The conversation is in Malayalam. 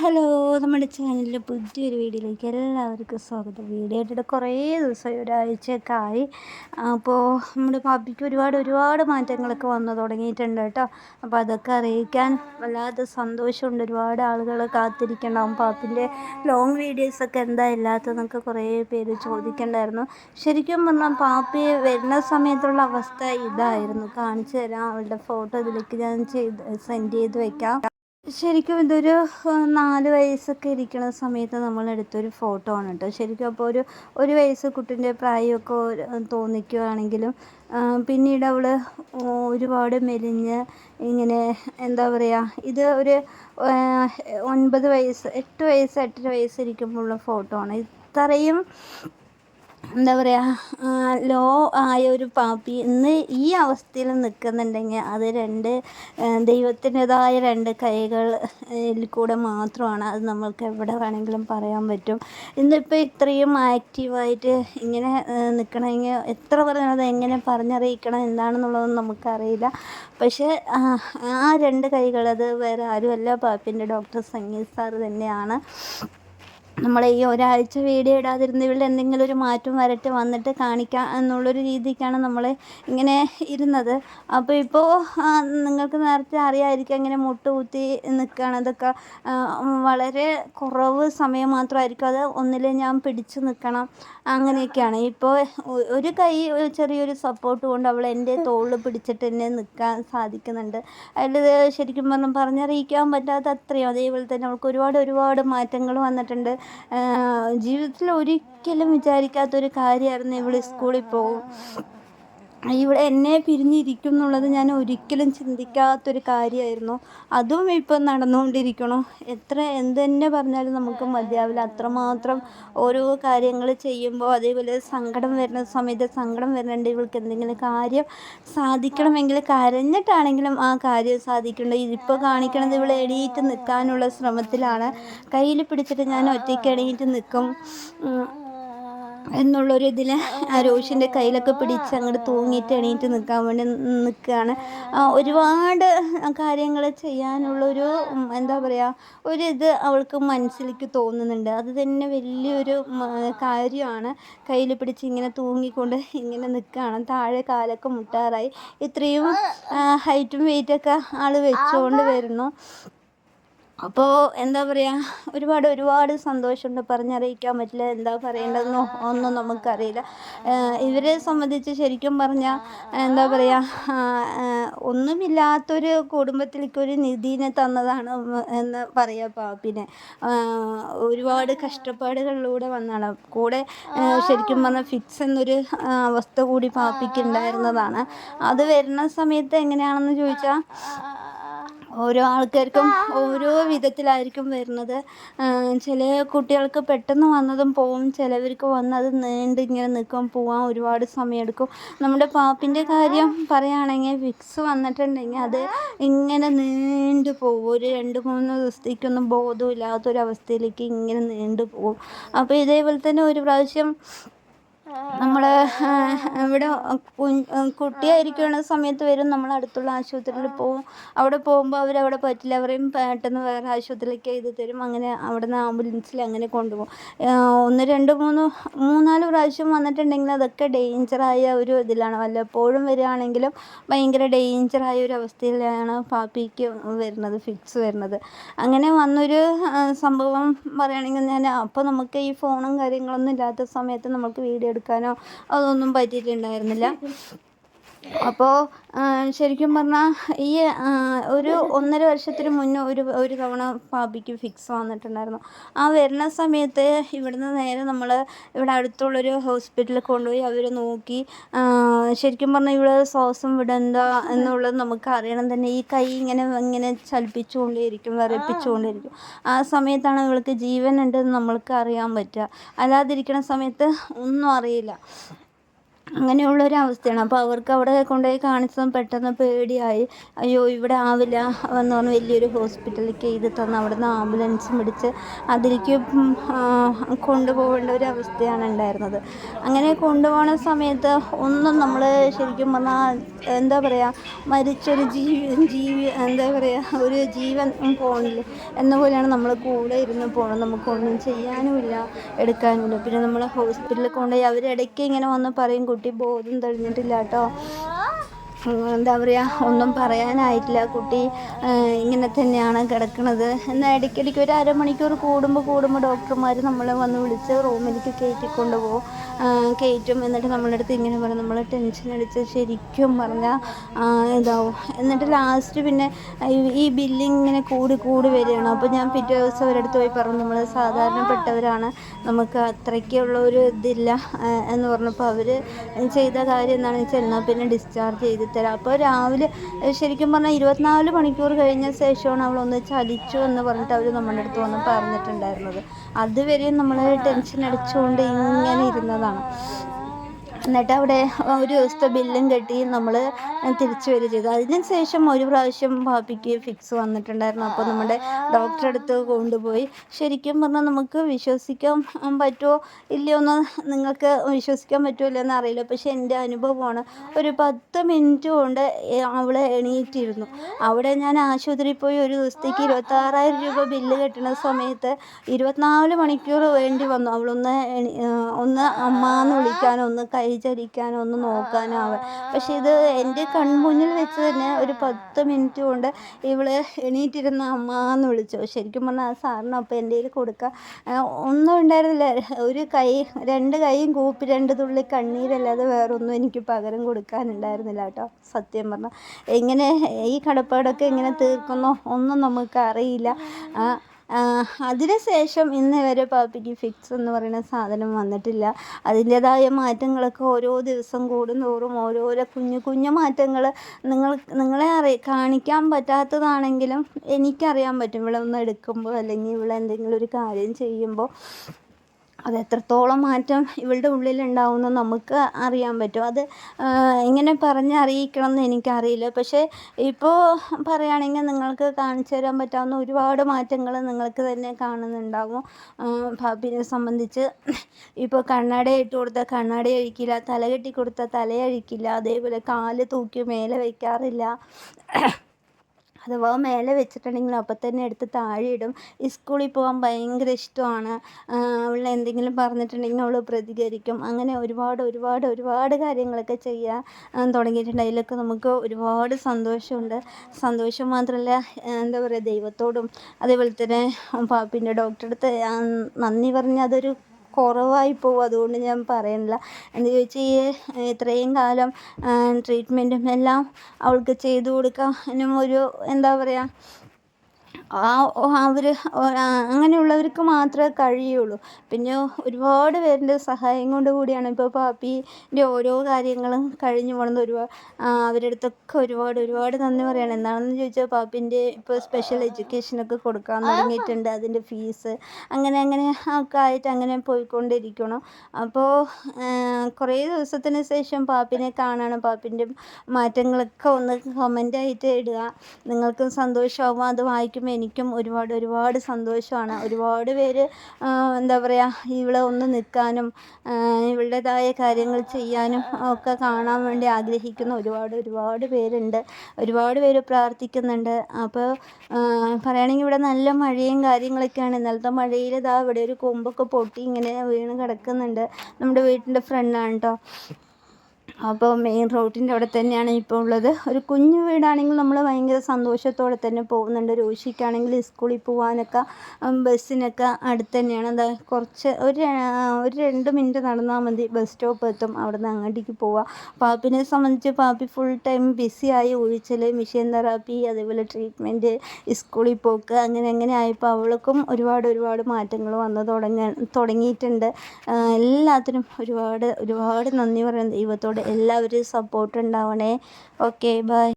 ഹലോ നമ്മുടെ ചാനലിലെ പുതിയൊരു വീഡിയോയിലേക്ക് എല്ലാവർക്കും സ്വാഗതം. വീഡിയോ ആയിട്ടിട്ട് കുറേ ദിവസമായി ഒരാഴ്ചയൊക്കെ ആയി അപ്പോൾ നമ്മുടെ പാപ്പിക്ക് ഒരുപാട് ഒരുപാട് മാറ്റങ്ങളൊക്കെ വന്നു തുടങ്ങിയിട്ടുണ്ട് കേട്ടോ. അപ്പോൾ അതൊക്കെ അറിയിക്കാൻ വല്ലാതെ സന്തോഷമുണ്ട്. ഒരുപാട് ആളുകൾ കാത്തിരിക്കണം. പാപ്പിന്റെ ലോങ് വീഡിയോസൊക്കെ എന്താ ഇല്ലാത്തതെന്നൊക്കെ കുറേ പേര് ചോദിക്കണ്ടായിരുന്നു. ശരിക്കും പറഞ്ഞാൽ പാപ്പി വരുന്ന സമയത്തുള്ള അവസ്ഥ ഇതായിരുന്നു. കാണിച്ചു തരാം. അവളുടെ ഫോട്ടോ ഇതിലേക്ക് ഞാൻ ചെയ്ത് സെൻഡ് ചെയ്ത് വെക്കാം. ശരിക്കും ഇതൊരു നാല് വയസ്സൊക്കെ ഇരിക്കുന്ന സമയത്ത് നമ്മൾ എടുത്തൊരു ഫോട്ടോ ആണ് കേട്ടോ ശരിക്കും അപ്പോൾ ഒരു ഒരു വയസ്സ് കുട്ടീന്റെ പ്രായമൊക്കെ തോന്നിക്കുകയാണെങ്കിലും പിന്നീട് അവൾ ഒരുപാട് മെലിഞ്ഞ് ഇങ്ങനെ എന്താ പറയുക ഇത് ഒരു ഒൻപത് വയസ്സ് എട്ട് വയസ്സ് എട്ടര വയസ്സിരിക്കുമ്പോഴുള്ള ഫോട്ടോ ആണ്. ഇത്രയും എന്താ പറയുക ലോ ആയ ഒരു പാപ്പി ഇന്ന് ഈ അവസ്ഥയിൽ നിൽക്കുന്നുണ്ടെങ്കിൽ അത് രണ്ട് ദൈവത്തിന്റെതായ രണ്ട് കൈകളിൽ കൂടെ മാത്രമാണ് അത് നമ്മൾക്ക് എവിടെ വേണമെങ്കിലും പറയാൻ പറ്റും. ഇന്നിപ്പോൾ ഇത്രയും ആക്റ്റീവായിട്ട് ഇങ്ങനെ നിൽക്കണമെങ്കിൽ എത്ര പറഞ്ഞത് എങ്ങനെ പറഞ്ഞറിയിക്കണം എന്താണെന്നുള്ളതൊന്നും നമുക്കറിയില്ല. പക്ഷേ ആ രണ്ട് കൈകൾ അത് വേറെ ആരുമല്ല. പാപ്പിന്റെ ഡോക്ടർ സംഗീത് സാറ് തന്നെയാണ്. നമ്മൾ ഈ ഒരാഴ്ച വീഡിയോ ഇടാതിരുന്ന ഇവിടെ എന്തെങ്കിലും ഒരു മാറ്റം വരട്ടെ വന്നിട്ട് കാണിക്കാം എന്നുള്ളൊരു രീതിക്കാണ് നമ്മൾ ഇങ്ങനെ ഇരുന്നത്. അപ്പോൾ ഇപ്പോൾ നിങ്ങൾക്ക് നേരത്തെ അറിയാമായിരിക്കും ഇങ്ങനെ മുട്ടുകുത്തി നിൽക്കുകയാണ് അതൊക്കെ വളരെ കുറവ് സമയം മാത്രമായിരിക്കും. അത് ഒന്നിൽ ഞാൻ പിടിച്ചു നിൽക്കണം അങ്ങനെയൊക്കെയാണ്. ഇപ്പോൾ ഒരു കൈ ചെറിയൊരു സപ്പോർട്ട് കൊണ്ട് അവൾ എന്റെ തോളിൽ പിടിച്ചിട്ട് എന്നെ നിൽക്കാൻ സാധിക്കുന്നുണ്ട്. അതിൽ ശരിക്കും പറഞ്ഞാൽ പറഞ്ഞറിയിക്കാൻ പറ്റാത്ത അത്രയും. അതേപോലെ തന്നെ അവൾക്ക് ഒരുപാട് ഒരുപാട് മാറ്റങ്ങൾ വന്നിട്ടുണ്ട്. ജീവിതത്തിൽ ഒരിക്കലും വിചാരിക്കാത്തൊരു കാര്യമായിരുന്നു ഇവൾ സ്കൂളിൽ പോകും. ഇവിടെ എന്നെ പിരിഞ്ഞിരിക്കും എന്നുള്ളത് ഞാൻ ഒരിക്കലും ചിന്തിക്കാത്തൊരു കാര്യമായിരുന്നു. അതും ഇപ്പം നടന്നുകൊണ്ടിരിക്കണു. എത്ര എന്ത് തന്നെ പറഞ്ഞാലും നമുക്ക് മതിയാവില്ല. അത്രമാത്രം ഓരോ കാര്യങ്ങൾ ചെയ്യുമ്പോൾ അതേപോലെ സങ്കടം വരുന്ന സമയത്ത് സങ്കടം വരുന്നുണ്ട്. ഇവൾക്ക് എന്തെങ്കിലും കാര്യം സാധിക്കണമെങ്കിൽ കരഞ്ഞിട്ടാണെങ്കിലും ആ കാര്യം സാധിക്കേണ്ടത് ഇതിപ്പോൾ കാണിക്കണത് ഇവൾ എണീറ്റ് നിൽക്കാനുള്ള ശ്രമത്തിലാണ്. കയ്യിൽ പിടിച്ചിട്ട് ഞാൻ ഒറ്റയ്ക്ക് എണീറ്റ് നിൽക്കും. എന്നുള്ളൊരു ഇതിൽ ആ. രോഷിന്റെ കയ്യിലൊക്കെ പിടിച്ച് അങ്ങോട്ട് തൂങ്ങിയിട്ട് എണീറ്റ് നിൽക്കാൻ വേണ്ടി നിൽക്കുകയാണ് ഒരുപാട് കാര്യങ്ങൾ ചെയ്യാനുള്ളൊരു എന്താ പറയുക ഒരു ഇത് അവൾക്ക് മനസ്സിലേക്ക് തോന്നുന്നുണ്ട്. അത് തന്നെ വലിയൊരു കാര്യമാണ്. കയ്യിൽ പിടിച്ച് ഇങ്ങനെ തൂങ്ങിക്കൊണ്ട് ഇങ്ങനെ നിൽക്കുകയാണ് താഴെ കാലൊക്കെ മുട്ടാറായി. ഇത്രയും ഹൈറ്റും വെയിറ്റൊക്കെ ആൾ വെച്ചുകൊണ്ട് വരുന്നു. അപ്പോൾ എന്താ പറയുക ഒരുപാട് ഒരുപാട് സന്തോഷമുണ്ട്. പറഞ്ഞറിയിക്കാൻ പറ്റില്ല എന്താ പറയേണ്ടതെന്നോ ഒന്നും നമുക്കറിയില്ല. ഇവരെ സംബന്ധിച്ച് ശരിക്കും പറഞ്ഞാൽ എന്താ പറയുക ഒന്നുമില്ലാത്തൊരു കുടുംബത്തിലേക്ക് ഒരു നിധിനെ തന്നതാണ് എന്ന് പറയാം പാപ്പിനെ. ഒരുപാട് കഷ്ടപ്പാടുകളിലൂടെ വന്നാണ്. കൂടെ ശരിക്കും പറഞ്ഞാൽ ഫിക്സ് എന്നൊരു അവസ്ഥ കൂടി പാപ്പിക്ക് ഉണ്ടായിരുന്നതാണ്. അത് വരുന്ന സമയത്ത് എങ്ങനെയാണെന്ന് ചോദിച്ചാൽ ഓരോ ആൾക്കാർക്കും ഓരോ വിധത്തിലായിരിക്കും വരുന്നത്. ചില കുട്ടികൾക്ക് പെട്ടെന്ന് വന്നതും പോവും ചിലവർക്ക് വന്നത് നീണ്ട് ഇങ്ങനെ നിൽക്കും പോവാൻ ഒരുപാട് സമയമെടുക്കും. നമ്മുടെ പാപ്പിന്റെ കാര്യം പറയുകയാണെങ്കിൽ വിക്സ് വന്നിട്ടുണ്ടെങ്കിൽ അത് ഇങ്ങനെ നീണ്ടു പോകും ഒരു രണ്ട് മൂന്ന് ദിവസത്തേക്കൊന്നും ബോധമില്ലാത്തൊരവസ്ഥയിലേക്ക് ഇങ്ങനെ നീണ്ടു പോകും അപ്പോൾ ഇതേപോലെ തന്നെ ഒരു പ്രാവശ്യം നമ്മൾ ഇവിടെ കുട്ടിയായിരിക്കുന്ന സമയത്ത് വരും. നമ്മൾ അടുത്തുള്ള ആശുപത്രിയിൽ പോകും അവിടെ പോകുമ്പോൾ അവരവിടെ പറ്റില്ല. അവരെയും പെട്ടെന്ന് വേറെ ആശുപത്രിയിലേക്ക് ചെയ്ത് തരും. അങ്ങനെ അവിടെ നിന്ന് ആംബുലൻസിൽ അങ്ങനെ കൊണ്ടുപോകും. ഒന്ന് രണ്ട് മൂന്ന് മൂന്നാൽ പ്രാവശ്യം വന്നിട്ടുണ്ടെങ്കിൽ അതൊക്കെ ഡേഞ്ചറായ ഒരു ഇതിലാണ്. വല്ലപ്പോഴും വരികയാണെങ്കിലും ഭയങ്കര ഡേഞ്ചറായ ഒരു അവസ്ഥയിലാണ് പാപ്പിക്ക് വരുന്നത് ഫിക്സ് വരുന്നത്. അങ്ങനെ വന്നൊരു സംഭവം പറയുകയാണെങ്കിൽ ഞാൻ അപ്പോൾ നമുക്ക് ഈ ഫോണും കാര്യങ്ങളൊന്നും ഇല്ലാത്ത സമയത്ത് നമുക്ക് വീഡിയോ എടുക്കാനോ അതൊന്നും പറ്റിയിട്ടുണ്ടായിരുന്നില്ല. അപ്പോൾ ശരിക്കും പറഞ്ഞാൽ ഈ ഒരു ഒന്നര വർഷത്തിന് മുന്നേ ഒരു ഒരു തവണ പാപ്പിക്ക് ഫിക്സ് വന്നിട്ടുണ്ടായിരുന്നു. ആ വരുന്ന സമയത്ത് ഇവിടുന്ന് നേരെ നമ്മൾ ഇവിടെ അടുത്തുള്ളൊരു ഹോസ്പിറ്റലിൽ കൊണ്ടുപോയി അവർ നോക്കി. ശരിക്കും പറഞ്ഞാൽ ഇവിടെ ശ്വാസം വിടണ്ട എന്നുള്ളത് നമുക്ക് അറിയണം തന്നെ. ഈ കൈ ഇങ്ങനെ ഇങ്ങനെ ചലിപ്പിച്ചുകൊണ്ടേയിരിക്കും വിറപ്പിച്ചുകൊണ്ടേയിരിക്കും. ആ സമയത്താണ് ഇവൾക്ക് ജീവൻ ഉണ്ടെന്ന് നമ്മൾക്ക് അറിയാൻ പറ്റുക. അല്ലാതിരിക്കുന്ന സമയത്ത് ഒന്നും അറിയില്ല. അങ്ങനെയുള്ളൊരു അവസ്ഥയാണ് അപ്പോൾ അവർക്ക് അവിടെ കൊണ്ടുപോയി കാണിച്ചതും പെട്ടെന്ന് പേടിയായി. അയ്യോ ഇവിടെ ആവില്ല എന്ന് പറഞ്ഞ് വലിയൊരു ഹോസ്പിറ്റലിലേക്ക് ചെയ്ത് തന്ന് അവിടുന്ന് ആംബുലൻസും പിടിച്ച് അതിലേക്ക് കൊണ്ടുപോകേണ്ട ഒരു അവസ്ഥയാണ് ഉണ്ടായിരുന്നത്. അങ്ങനെ കൊണ്ടുപോകുന്ന സമയത്ത് ഒന്നും നമ്മൾ ശരിക്കും പറഞ്ഞാൽ എന്താ പറയുക മരിച്ചൊരു ജീവി ജീവി എന്താ പറയുക ഒരു ജീവൻ പോകണില്ലേ എന്ന പോലെയാണ് നമ്മൾ കൂടെ ഇരുന്ന് പോകണം നമുക്കൊന്നും ചെയ്യാനുമില്ല എടുക്കാനുമില്ല. പിന്നെ നമ്മൾ ഹോസ്പിറ്റലിൽ കൊണ്ടുപോയി അവരിടയ്ക്ക് ഇങ്ങനെ വന്ന് പറയും കുട്ടി ബോധം തെളിഞ്ഞിട്ടില്ല കേട്ടോ എന്താ പറയുക ഒന്നും പറയാനായിട്ടില്ല. കുട്ടി ഇങ്ങനെ തന്നെയാണ് കിടക്കുന്നത് എന്നാൽ ഇടയ്ക്കിടയ്ക്ക് ഒരു അരമണിക്കൂർ കൂടുമ്പോൾ കൂടുമ്പോൾ ഡോക്ടർമാർ നമ്മളെ വന്ന് വിളിച്ച് റൂമിലേക്ക് കയറ്റിക്കൊണ്ട് പോകും കയറ്റും. എന്നിട്ട് നമ്മളുടെ അടുത്ത് ഇങ്ങനെ പറയും നമ്മൾ ടെൻഷൻ അടിച്ച് ശരിക്കും പറഞ്ഞാൽ ഇതാവും എന്നിട്ട് ലാസ്റ്റ് പിന്നെ ഈ ബില്ലിങ് ഇങ്ങനെ കൂടി കൂടി വരികയാണ്. അപ്പോൾ ഞാൻ പിറ്റേ ദിവസം അവരടുത്ത് പോയി പറഞ്ഞു നമ്മൾ സാധാരണപ്പെട്ടവരാണ്. നമുക്ക് അത്രയ്ക്കുള്ള ഒരു ഇതില്ല. എന്ന് പറഞ്ഞപ്പോൾ അവർ ചെയ്ത കാര്യം എന്താണെന്ന് വെച്ചാൽ എന്നാൽ പിന്നെ ഡിസ്ചാർജ് ചെയ്ത് തരാം. അപ്പോൾ രാവിലെ ശരിക്കും പറഞ്ഞാൽ ഇരുപത്തിനാല് മണിക്കൂർ കഴിഞ്ഞ ശേഷമാണ് അവളൊന്ന് ചലിച്ചു എന്ന് പറഞ്ഞിട്ട് അവർ നമ്മുടെ അടുത്ത് വന്ന് പറഞ്ഞിട്ടുണ്ടായിരുന്നത്. അതുവരെയും നമ്മൾ ടെൻഷൻ അടിച്ചുകൊണ്ട് ഇങ്ങനെ ഇരുന്നതാണ്. എന്നിട്ട് അവിടെ ഒരു ദിവസത്തെ ബില്ലും കെട്ടി നമ്മൾ തിരിച്ചു വരിക ചെയ്തു. അതിന് ശേഷം ഒരു പ്രാവശ്യം പാപ്പിക്ക് ഫിക്സ് വന്നിട്ടുണ്ടായിരുന്നു. അപ്പോൾ നമ്മുടെ ഡോക്ടറെ അടുത്ത് കൊണ്ടുപോയി. ശരിക്കും പറഞ്ഞാൽ നമുക്ക് വിശ്വസിക്കാൻ പറ്റുമോ ഇല്ലയോ എന്ന് നിങ്ങൾക്ക് വിശ്വസിക്കാൻ പറ്റുമോ എന്ന് അറിയില്ല. പക്ഷേ എന്റെ അനുഭവമാണ് ഒരു പത്ത് മിനിറ്റ് കൊണ്ട് അവൾ എണീറ്റിരുന്നു. അവിടെ ഞാൻ ആശുപത്രിയിൽ പോയി ഒരു ദിവസത്തേക്ക് ഇരുപത്താറായിരം രൂപ ബില്ല് കെട്ടുന്ന സമയത്ത് ഇരുപത്തിനാല് മണിക്കൂർ വേണ്ടി വന്നു. അവളൊന്ന് ഒന്ന് അമ്മ എന്ന് വിളിക്കാനോ ഒന്ന് കൈ ചലിക്കാനോ നോക്കാനാവ നോക്കാനോ പക്ഷേ ഇത് എന്റെ കൺമുന്നിൽ വെച്ച് തന്നെ ഒരു പത്ത് മിനിറ്റ് കൊണ്ട് ഇവൾ എണീറ്റിരുന്ന അമ്മ എന്ന് വിളിച്ചു. ശരിക്കും പറഞ്ഞാൽ ആ സാറിന് അപ്പം എന്റെ കയ്യിൽ കൊടുക്കുക ഒന്നും ഉണ്ടായിരുന്നില്ല. ഒരു കൈ രണ്ട് കൈയും കൂപ്പി രണ്ട് തുള്ളി കണ്ണീരല്ലാതെ വേറൊന്നും എനിക്ക് പകരം കൊടുക്കാനുണ്ടായിരുന്നില്ല കേട്ടോ സത്യം പറഞ്ഞാൽ എങ്ങനെ ഈ കടപ്പാടൊക്കെ എങ്ങനെ തീർക്കുന്നോ ഒന്നും നമുക്കറിയില്ല അതിന് ശേഷം ഇന്ന് വരെ പാപ്പിക്ക് ഫിക്സ് എന്ന് പറയുന്ന സാധനം വന്നിട്ടില്ല. അതിന്റേതായ മാറ്റങ്ങളൊക്കെ ഓരോ ദിവസം കൂടുന്തോറും ഓരോരോ കുഞ്ഞു കുഞ്ഞു മാറ്റങ്ങൾ നിങ്ങൾ നിങ്ങളെ അറി കാണിക്കാൻ പറ്റാത്തതാണെങ്കിലും എനിക്കറിയാൻ പറ്റും. ഇവിടെ ഒന്ന് എടുക്കുമ്പോൾ അല്ലെങ്കിൽ ഇവിടെ എന്തെങ്കിലും ഒരു കാര്യം ചെയ്യുമ്പോൾ അത് എത്രത്തോളം മാറ്റം ഇവളുടെ ഉള്ളിലുണ്ടാവുമെന്ന് നമുക്ക് അറിയാൻ പറ്റും. അത് ഇങ്ങനെ പറഞ്ഞറിയിക്കണം എന്ന് എനിക്കറിയില്ല. പക്ഷേ ഇപ്പോൾ പറയുകയാണെങ്കിൽ നിങ്ങൾക്ക് കാണിച്ചു തരാൻ പറ്റാവുന്ന ഒരുപാട് മാറ്റങ്ങൾ നിങ്ങൾക്ക് തന്നെ കാണുന്നുണ്ടാകും. ഭാബിനെ സംബന്ധിച്ച് ഇപ്പോൾ കണ്ണട ഇട്ട് കൊടുത്താൽ കണ്ണട അഴിക്കില്ല തല കെട്ടി കൊടുത്താൽ തലയഴിക്കില്ല അതേപോലെ കാൽ തൂക്കി മേലെ വയ്ക്കാറില്ല അഥവാ മേലെ വെച്ചിട്ടുണ്ടെങ്കിൽ അപ്പം തന്നെ എടുത്ത് താഴെ ഇടും സ്കൂളിൽ പോകാൻ ഭയങ്കര ഇഷ്ടമാണ്. അവൾ എന്തെങ്കിലും പറഞ്ഞിട്ടുണ്ടെങ്കിൽ അവൾ പ്രതികരിക്കും. അങ്ങനെ ഒരുപാട് ഒരുപാട് ഒരുപാട് കാര്യങ്ങളൊക്കെ ചെയ്യാൻ തുടങ്ങിയിട്ടുണ്ട്. അതിലൊക്കെ നമുക്ക് ഒരുപാട് സന്തോഷമുണ്ട്. സന്തോഷം മാത്രമല്ല എന്താ പറയുക ദൈവത്തോടും അതേപോലെ തന്നെ പാപ്പിന്റെ ഡോക്ടറെ അടുത്ത് നന്ദി പറഞ്ഞ് അതൊരു കുറവായി പോകും അതുകൊണ്ട് ഞാൻ പറയുന്നില്ല എന്ന് ചോദിച്ചാൽ ഇത്രയും കാലം ട്രീറ്റ്മെന്റും എല്ലാം അവൾക്ക് ചെയ്തു കൊടുക്കാനും ഒരു എന്താ പറയുക ആ അവർ അങ്ങനെയുള്ളവർക്ക് മാത്രമേ കഴിയുള്ളൂ. പിന്നെ ഒരുപാട് പേരുടെ സഹായം കൊണ്ട് കൂടിയാണ് ഇപ്പോൾ പാപ്പീന്റെ ഓരോ കാര്യങ്ങളും കഴിഞ്ഞു പോകുന്നത്. ഒരുപാട് അവരുടെ അടുത്തൊക്കെ ഒരുപാട് ഒരുപാട് നന്ദി പറയണം. എന്താണെന്ന് ചോദിച്ചാൽ പാപ്പീന്റെ ഇപ്പോൾ സ്പെഷ്യൽ എഡ്യൂക്കേഷനൊക്കെ കൊടുക്കാൻ തുടങ്ങിയിട്ടുണ്ട്. അതിന്റെ ഫീസ് അങ്ങനെ അങ്ങനെ ഒക്കെ ആയിട്ട് അങ്ങനെ പോയിക്കൊണ്ടിരിക്കണം. അപ്പോൾ കുറേ ദിവസത്തിന് ശേഷം പാപ്പിനെ കാണണം. പാപ്പിന്റെ മാറ്റങ്ങളൊക്കെ ഒന്ന് കമന്റായിട്ട് ഇടുക. നിങ്ങൾക്കും സന്തോഷമാവും. അത് വായിക്കുമ്പോൾ എനിക്കും ഒരുപാട് ഒരുപാട് സന്തോഷമാണ്. ഒരുപാട് പേര് എന്താ പറയുക ഇവിടെ ഒന്ന് നിൽക്കാനും ഇവളുടേതായ കാര്യങ്ങൾ ചെയ്യാനും ഒക്കെ കാണാൻ വേണ്ടി ആഗ്രഹിക്കുന്ന ഒരുപാട് ഒരുപാട് പേരുണ്ട്. ഒരുപാട് പേര് പ്രാർത്ഥിക്കുന്നുണ്ട്. അപ്പോൾ പറയുകയാണെങ്കിൽ ഇവിടെ നല്ല മഴയും കാര്യങ്ങളൊക്കെയാണ്. ഇന്നലത്തെ മഴയിൽ ഇതാ ഇവിടെ ഒരു കൊമ്പൊക്കെ പൊട്ടി ഇങ്ങനെ വീണ് കിടക്കുന്നുണ്ട്. നമ്മുടെ വീട്ടിന്റെ ഫ്രണ്ടാണ് കേട്ടോ അപ്പോൾ മെയിൻ റോഡിന്റെ അവിടെ തന്നെയാണ് ഇപ്പോൾ ഉള്ളത്. ഒരു കുഞ്ഞു വീടാണെങ്കിൽ നമ്മൾ ഭയങ്കര സന്തോഷത്തോടെ തന്നെ പോകുന്നുണ്ട്. രോഷിക്കാണെങ്കിൽ സ്കൂളിൽ പോകാനൊക്കെ ബസ്സിനൊക്കെ അടുത്ത് തന്നെയാണ്. എന്താ കുറച്ച് ഒരു ഒരു രണ്ട് മിനിറ്റ് നടന്നാൽ മതി. ബസ് സ്റ്റോപ്പ് എത്തും. അവിടെ നിന്ന് അങ്ങോട്ടേക്ക് പോവാം. പാപ്പിനെ സംബന്ധിച്ച് പാപ്പി ഫുൾ ടൈം ബിസിയായി ഒഴിച്ചൽ മിഷൻ തെറാപ്പി അതേപോലെ ട്രീറ്റ്മെന്റ് സ്കൂളിൽ പോക്ക് അങ്ങനെ അങ്ങനെ ആയപ്പോൾ അവൾക്കും ഒരുപാട് ഒരുപാട് മാറ്റങ്ങൾ വന്നു തുടങ്ങി തുടങ്ങിയിട്ടുണ്ട്. എല്ലാത്തിനും ഒരുപാട് ഒരുപാട് നന്ദി പറയുന്നത് ദൈവത്തോട്. എല്ലാവരും സപ്പോർട്ട് ഉണ്ടാവണേ. Okay bye